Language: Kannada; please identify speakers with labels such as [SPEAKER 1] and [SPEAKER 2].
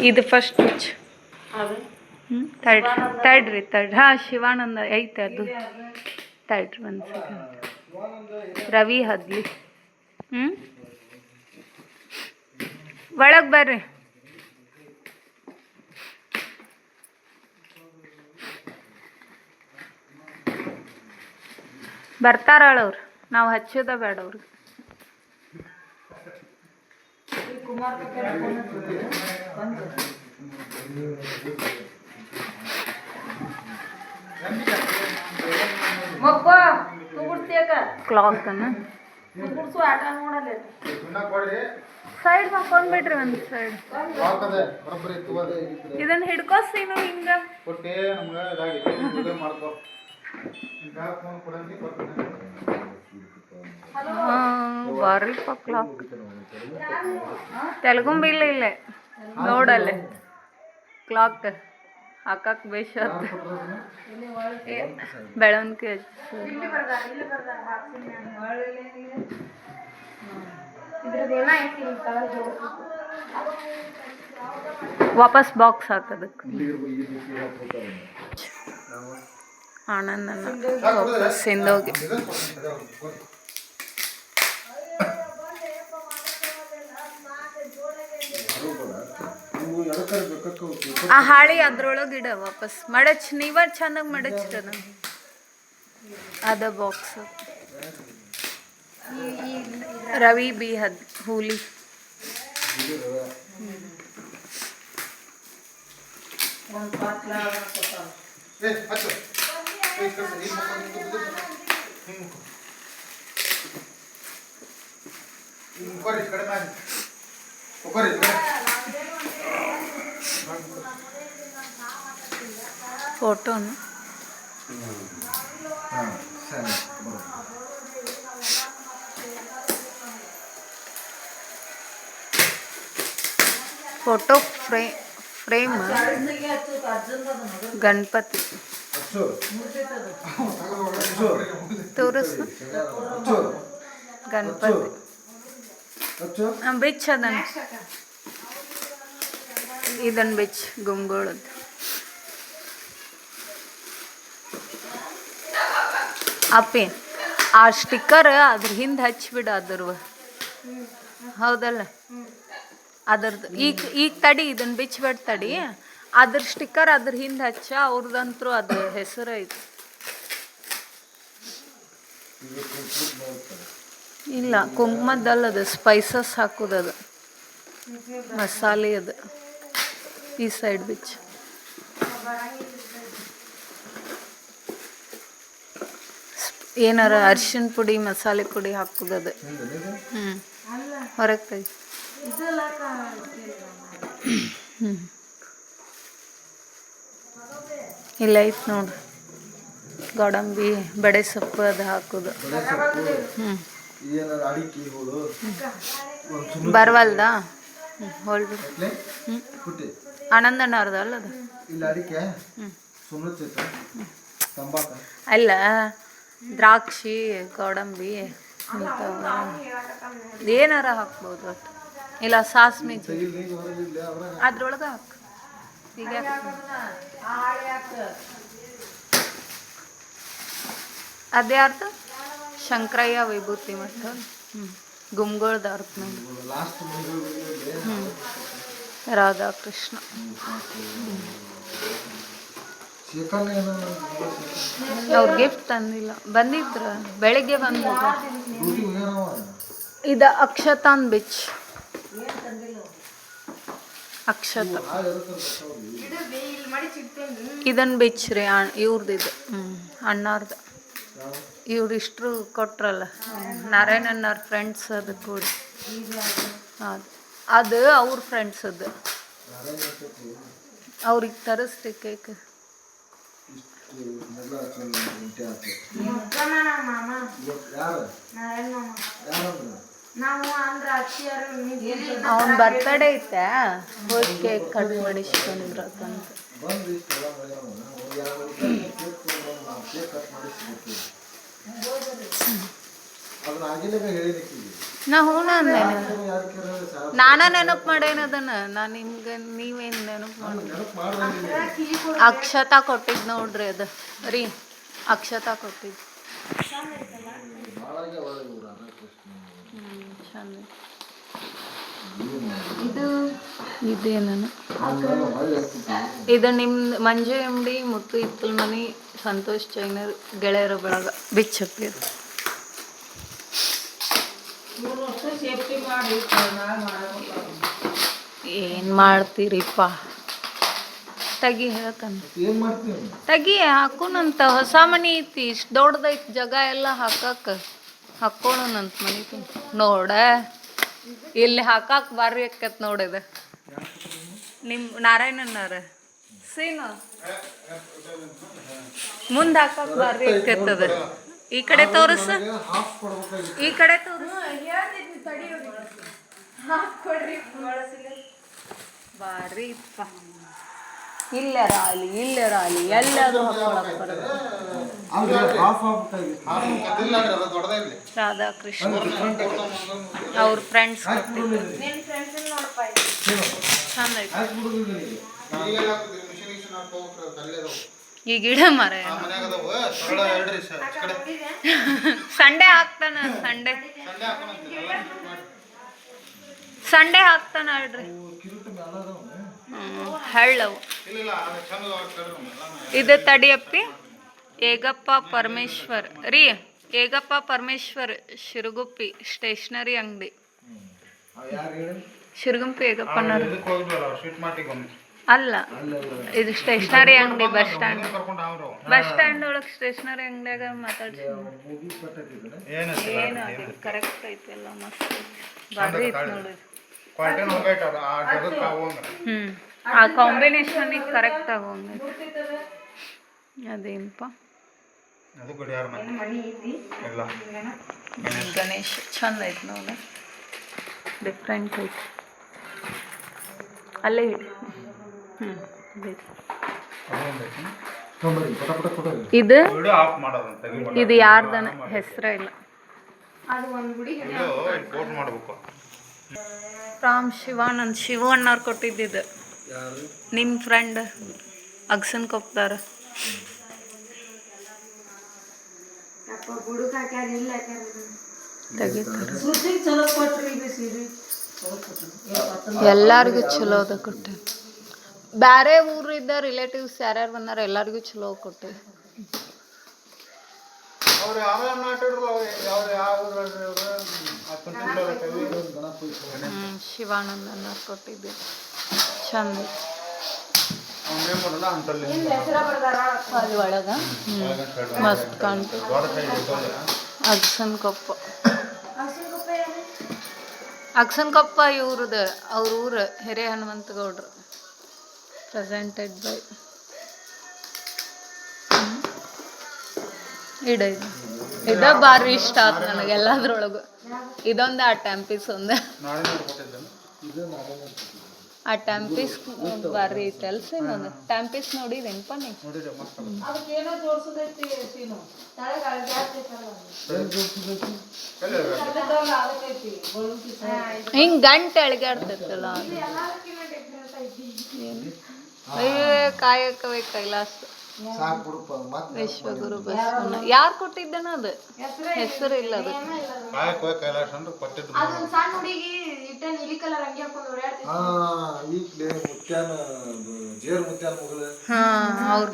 [SPEAKER 1] ಇದು ಫಸ್ಟ್ ಪಿಚ್ ಹ್ಞೂ ತರ್ಡ್ ರೀ ತರ್ಡ್ ಹಾಂ ಶಿವಾನಂದ ಐತೆ ಅದು. ತರ್ಡ್ ಒಂದು ಸೆಕೆಂಡ್ ರವಿ ಹದ್ಲಿ. ಹ್ಞೂ ಒಳಗೆ ಬರ್ರಿ. ಬರ್ತಾರಳವ್ರು ನಾವು ಹಚ್ಚೋದ ಬೇಡ ಅವ್ರಿಗೆ. ಕ್ಲಾಕ್ ಅನ್ನ? ಸೈಡ್ ಮಕ್ಕೊಂಡ್ಬಿಡ್ರಿ ಒಂದು ಸೈಡ್ ಇದನ್ನ ಹಿಡ್ಕೋಸ್ತೀನು ಹಿಂಗ.
[SPEAKER 2] ಕೊಟ್ಟೆ ನಮ್ಗೆ ಇದಾಗಿದೆ ವಿಡಿಯೋ ಮಾಡ್ಕೋ ನಿನ್ ಕಾಲ್ ಫೋನ್ ಕೊಡಂದಿ ಕೊಡ್ತೀನಿ
[SPEAKER 1] ಬಾರಿಲ್ಪ ಕ್ಲಾಕ್ ತೆಲಗುಂಬಿಲ್ಲ ಇಲ್ಲೇ. ನೋಡಲ್ಲೇ. ಕ್ಲಾಕ್ ಹಾಕಕ್ ಬೇಷ ಬೆಳವಣಿಗೆ ವಾಪಸ್ ಬಾಕ್ಸ್ ಹಾಕೋದಕ್ಕೆ. ಆನಂದನ ಹೋಗಿ ಆ ಹಾಳಿ ಅದ್ರೊಳಗೆ ಇಡ ವಾಪಸ್. ಮಡಚ್ ನೀವ ಚೆನ್ನಾಗಿ ಮಡಚ್ರ ಅದ ಬಾಕ್ಸ್ ರವಿ ಬಿ ಹದ್ ಹೂಲಿ.
[SPEAKER 2] ಏ ಹಚ್ಚು ಏ, ಈ ಕಡೆ ಈ ಮುಖ ಹಿಂಗೆ ಬಿದ್ದು, ಹಿಂಗೆ ಮುಖ. ಹಿಂಗೆ ಮುಖರಿ, ಈ ಕಡೆ
[SPEAKER 1] ತೋರಿಸು. ಗಣಪತಿ. ಬಿಚ್ ಅದನ್ನ. ಇದನ್ ಬಿಚ್ ಗುಂಗೋಳದ್ದು. ಅಪ್ಪಿ ಆ ಸ್ಟಿಕ್ಕರ್ ಅದ್ರ ಹಿಂದೆ ಹಚ್ಚಿಬಿಡು ಅದ್ರ ಹೌದಲ್ಲ? ಅದ್ರದ್ದು. ಈಗ ಈಗ ತಡಿ ಇದನ್ನ ಬಿಚ್ಬೇಡ ತಡಿ. ಅದ್ರ ಸ್ಟಿಕ್ಕರ್ ಅದ್ರ ಹಿಂದೆ ಹಚ್ಚ ಅವ್ರದಂತರೂ ಅದ್ರ ಹೆಸರು ಐತಿ ಇಲ್ಲ ಕುಂಕುಮದ್ದಲ್ಲ ಅದು ಸ್ಪೈಸಸ್ ಹಾಕೋದದು ಮಸಾಲೆ ಅದು ಈ ಸೈಡ್ ಬಿಚ್ ಏನಾರ ಅರಿಶಿನ ಪುಡಿ ಮಸಾಲೆ ಪುಡಿ ಹಾಕೋದದು ಹ್ಞೂ ಹೊರಗೆ ತೆಗಿ ಹ್ಞೂ ಇಲ್ಲ ಐತೆ ನೋಡ್ರಿ. ಗೋಡಂಬಿ ಬಡೆ ಸೊಪ್ಪು ಅದು ಹಾಕೋದು. ಹ್ಞೂ ಬರವಲ್ದಾ? ಹ್ಞೂ ಆನಂದಣ್ಣ ಅದು? ಅಲ್ಲ ದ್ರಾಕ್ಷಿ ಗೋಡಂಬಿ ಏನಾರ ಹಾಕ್ಬೋದು ಒಟ್ಟು. ಇಲ್ಲ ಸಾಸ್ಮಿ ಅದ್ರೊಳಗೆ ಹಾಕು. ಈಗ ಅದ್ಯಾರ್ದು ಶಂಕರಯ್ಯ ವಿಭೂತಿ ಮತ್ತು ಹ್ಞೂ ಗುಮ್ಗೋಳ್ದ ಅರ್ಥ ಹ್ಞೂ ರಾಧಾಕೃಷ್ಣ. ಅವ್ರು ಗಿಫ್ಟ್ ತಂದಿಲ್ಲ. ಬಂದಿದ್ರ? ಬೆಳಿಗ್ಗೆ ಬಂದ
[SPEAKER 2] ಇದ
[SPEAKER 1] ಇದು ಅಕ್ಷತಾನ್ ಬಿಚ್ ಅಕ್ಷತ.
[SPEAKER 2] ಇದನ್ನು ಎದಕ್ಕೆ ಬರ್ತಾವ್ರಿ
[SPEAKER 3] ಇಲ್ಲಿ ಮಾಡಿ ಚಿಡ್ತೇನೆ
[SPEAKER 1] ಇದನ್ ಬಿಚ್ ರೀ ಇವ್ರದ್ದು ಇದು. ಹ್ಞೂ ಅಣ್ಣಾರ್ದು. ಇವ್ರು ಇಷ್ಟರು ಕೊಟ್ರಲ್ಲ. ನಾರಾಯಣಣ್ಣವ್ರ ಫ್ರೆಂಡ್ಸ್ ಅದು ಕೂಡ. ಅದು ಅದು ಅವ್ರ ಫ್ರೆಂಡ್ಸ್ ಅದು.
[SPEAKER 2] ನಾರಾಯಣ
[SPEAKER 1] ಅವ್ರಿಗೆ ತರಿಸ್ರಿ ಕೇಕ್
[SPEAKER 3] ನಾರಾಯಣ ಮಾಮ.
[SPEAKER 1] ಅವನ ಬರ್ತಡೇ ಐತೆ. ಹೋಗಿ ಕೇಕ್ ಕಟ್
[SPEAKER 2] ಮಾಡಿಸ್ಕೊಂಡ್ರೆ
[SPEAKER 1] ನಾ ಹೂನ ಅಂದೆ. ನಾನ ನೆನಪು ಮಾಡೇನದನ್ನ? ನಾ ನಿಮ್ಗೆ ನೀವೇನು ನೆನಪು ಮಾಡಿ ಅಕ್ಷತಾ ಕೊಟ್ಟಿದ್ ನೋಡ್ರಿ ಅದು. ರೀ ಅಕ್ಷತಾ ಕೊಟ್ಟಿದ್ ಹ್ಮ್ ಚಂದ ಇದು ಇದೇನ ಇದು ನಿಮ್ಮ ಮಂಜು ಎಂ ಡಿ ಮುತ್ತು ಇತ್ತಲ್ ಮನಿ ಸಂತೋಷ್ ಚೈನರ್ ಗೆಳೆಯರ ಬಳಗ. ಬಿಚ್ಚಪ್ಪಿ ಏನ್ ಮಾಡ್ತೀರಿಪ್ಪ? ತಗಿ ಹೇಳ್ತಾನೆ ತಗಿ ಹಾಕೋಣಂತ ಹೊಸ ಮನಿ ಐತಿ ಇಷ್ಟು ದೊಡ್ಡದೈತಿ ಜಾಗ ಎಲ್ಲ ಹಾಕಾಕ. ಹಾಕೋಣಂತ ಮನಿ ನೋಡ ಇಲ್ಲಿ ಹಾಕಕ್ ಬಾರಿ ಅಕ್ಕತ್ ನೋಡಿದ ನಿಮ್ ನಾರಾಯಣನಾರ ಸೀನು ಮುಂದ್ ಹಾಕಕ್ ಬಾರಿ ಅಕ್ಕತ್ತದ ಈ ಕಡೆ ತೋರಿಸ. ಈ ಕಡೆ ತೋರಿಸ. ಬಾರಿ ಇಪ್ಪ ಇಲ್ಲರ ಅಲ್ಲಿ ಇಲ್ಲರ ಅಲ್ಲಿ ಎಲ್ಲರೂ ಹಾಕೊಳಕ್ ಬರೋದು. ರಾಧಾಕೃಷ್ಣ. ಅವ್ರ ಫ್ರೆಂಡ್ಸ್. ಚಂದ ಈ ಗಿಡ ಮರ? ಸಂಡೆ ಹಾಕ್ತಾನ ಸಂಡೆ. ಸಂಡೆ ಹಾಕ್ತಾನ ಹೇಳ್ರಿ. ಹಳ್ಳವು. ಇದು ತಡಿಯಪ್ಪಿ ಏಗಪ್ಪ ಪರಮೇಶ್ವರ್. ರೀ ಏಗಪ್ಪ ಪರಮೇಶ್ವರ್ ಶಿರುಗುಪ್ಪಿ ಸ್ಟೇಷನರಿ ಅಂಗಡಿ. ಶಿರುಗುಂಪಿ ಏಗಪ್ಪನವ್ರು. ಅಲ್ಲ ಇದು ಸ್ಟೇಷನರಿ ಅಂಗಡಿ ಬಸ್ ಸ್ಟ್ಯಾಂಡ್. ಬಸ್ ಸ್ಟ್ಯಾಂಡ್ ಒಳಗೆ ಸ್ಟೇಷನರಿ ಅಂಗಡಿಯಾಗ ಮಾತಾಡ್ಸಿ ಕರೆಕ್ಟ್ ಐತಿ ಎಲ್ಲ ಮಸ್ತ್ ಐತಿ. ನೋಡಿ
[SPEAKER 2] ಹೋಗೈತೆ ಅದು. ಆ ಕಾಂಬಿನೇಷನ್ ಹೋಗಂಗ
[SPEAKER 1] ಹ್ಮ್ ಆ ಕಾಂಬಿನೇಷನ್ ಕರೆಕ್ಟ್ ಆಗೋಂಗ ಅದೇನಪ್ಪ ಗಣೇಶ್. ಚಂದ ಐತೆ ನೋಡಿ. ಡಿಫ್ರೆಂಟ್ ಐತೆ ಅಲ್ಲೇ ಹ್ಞೂ
[SPEAKER 2] ಕೊಟ್ಟರಿ
[SPEAKER 1] ಇದು. ಇದು? ಯಾರ್ದನ ಹೆಸರ ಇಲ್ಲ.
[SPEAKER 3] ಅದು ಒಂದ್ ಗುಡಿ
[SPEAKER 2] ವಿಡಿಯೋ ಫೋನ್ ಮಾಡ್ಬೇಕು.
[SPEAKER 1] ರಾಮ್ ಶಿವಾನಂದ್ ಶಿವಣ್ಣವ್ರು ಕೊಟ್ಟಿದ್ದಿದ್ದು ನಿಮ್ಮ ಫ್ರೆಂಡ್ ಅಗ್ಸನ್ ತೆಗಿತಾರೆ.
[SPEAKER 3] ಸುದ್ದಿಗ್ ಚಲೋ
[SPEAKER 1] ಅದ ಕೊಟ್ಟೆ. ಬ್ಯಾರೆ ಊರಿದ್ದ ರಿಲೇಟಿವ್ಸ್ ಯಾರ್ಯಾರು ಬಂದಾರ ಎಲ್ಲರಿಗೂ ಚಲೋ ಕೊಟ್ಟೆ.
[SPEAKER 2] ಅವ್ರು ಯಾವ ಮಾತಾಡಿದ್ರು ಅವ್ರು ಯಾವ ಯಾವ ಊರಲ್ರಿ ಅವ್ರು?
[SPEAKER 1] ಹ್ಮ್. ಶಿವಾನಂದ ಅನ್ನೋರು ಕೊಟ್ಟಿದ್ದೆ. ಚಂದ. ಅಲ್ಲಿ ಒಳಗೆ? ಮಸ್ತ್
[SPEAKER 2] ಕಾಣ್ತು.
[SPEAKER 1] ಅಗ್ಸನ್ ಕೊಪ್ಪ? ಅಗ್ಸನ್ ಕೊಪ್ಪ ಇವ್ರದ ಅವ್ರ ಊರ ಹಿರೇ ಹನುಮಂತ ಗೌಡ್ರು ಪ್ರೆಸೆಂಟೆಡ್ ಬೈ ಇಡ ಇದು. ಬಾರಿ ಇಷ್ಟ ಆತು ನನಗೆ ಎಲ್ಲದ್ರೊಳಗು. ಇದೊಂದೇ ಆ ಟ್ಯಾಂಪಿಸ್ ಒಂದೇ. ಆ ಟ್ಯಾಂಪೀಸ್ ಬಾರಿ ತೆಲ್ಸಿ ನಾನು ಇನ್ನೊಂದು ನೋಡಿ ನೋಡಿದೇನಪ್ಪ
[SPEAKER 3] ನೀವು
[SPEAKER 1] ಹಿಂಗೆ ಗಂಟೆ ಏನು? ಅಯ್ಯೋ ಕಾಯಕವೇ ಕೈಲಾಸ ವಿಶ್ವಗುರು ಬಸವಣ್ಣ ಯಾರು? ಕೊಟ್ಟಿದ್ದನ ಅದು?
[SPEAKER 3] ಹೆಸರೇ
[SPEAKER 1] ಇಲ್ಲ. ಅದು.
[SPEAKER 2] ಹಾ ಈಗ್ಲೇ ಮುತ್ಯಾನ ಜೇರ್ ಮುತ್ಯಾನ ಮಗಳು.
[SPEAKER 1] ಹಾ ಅವ್ರು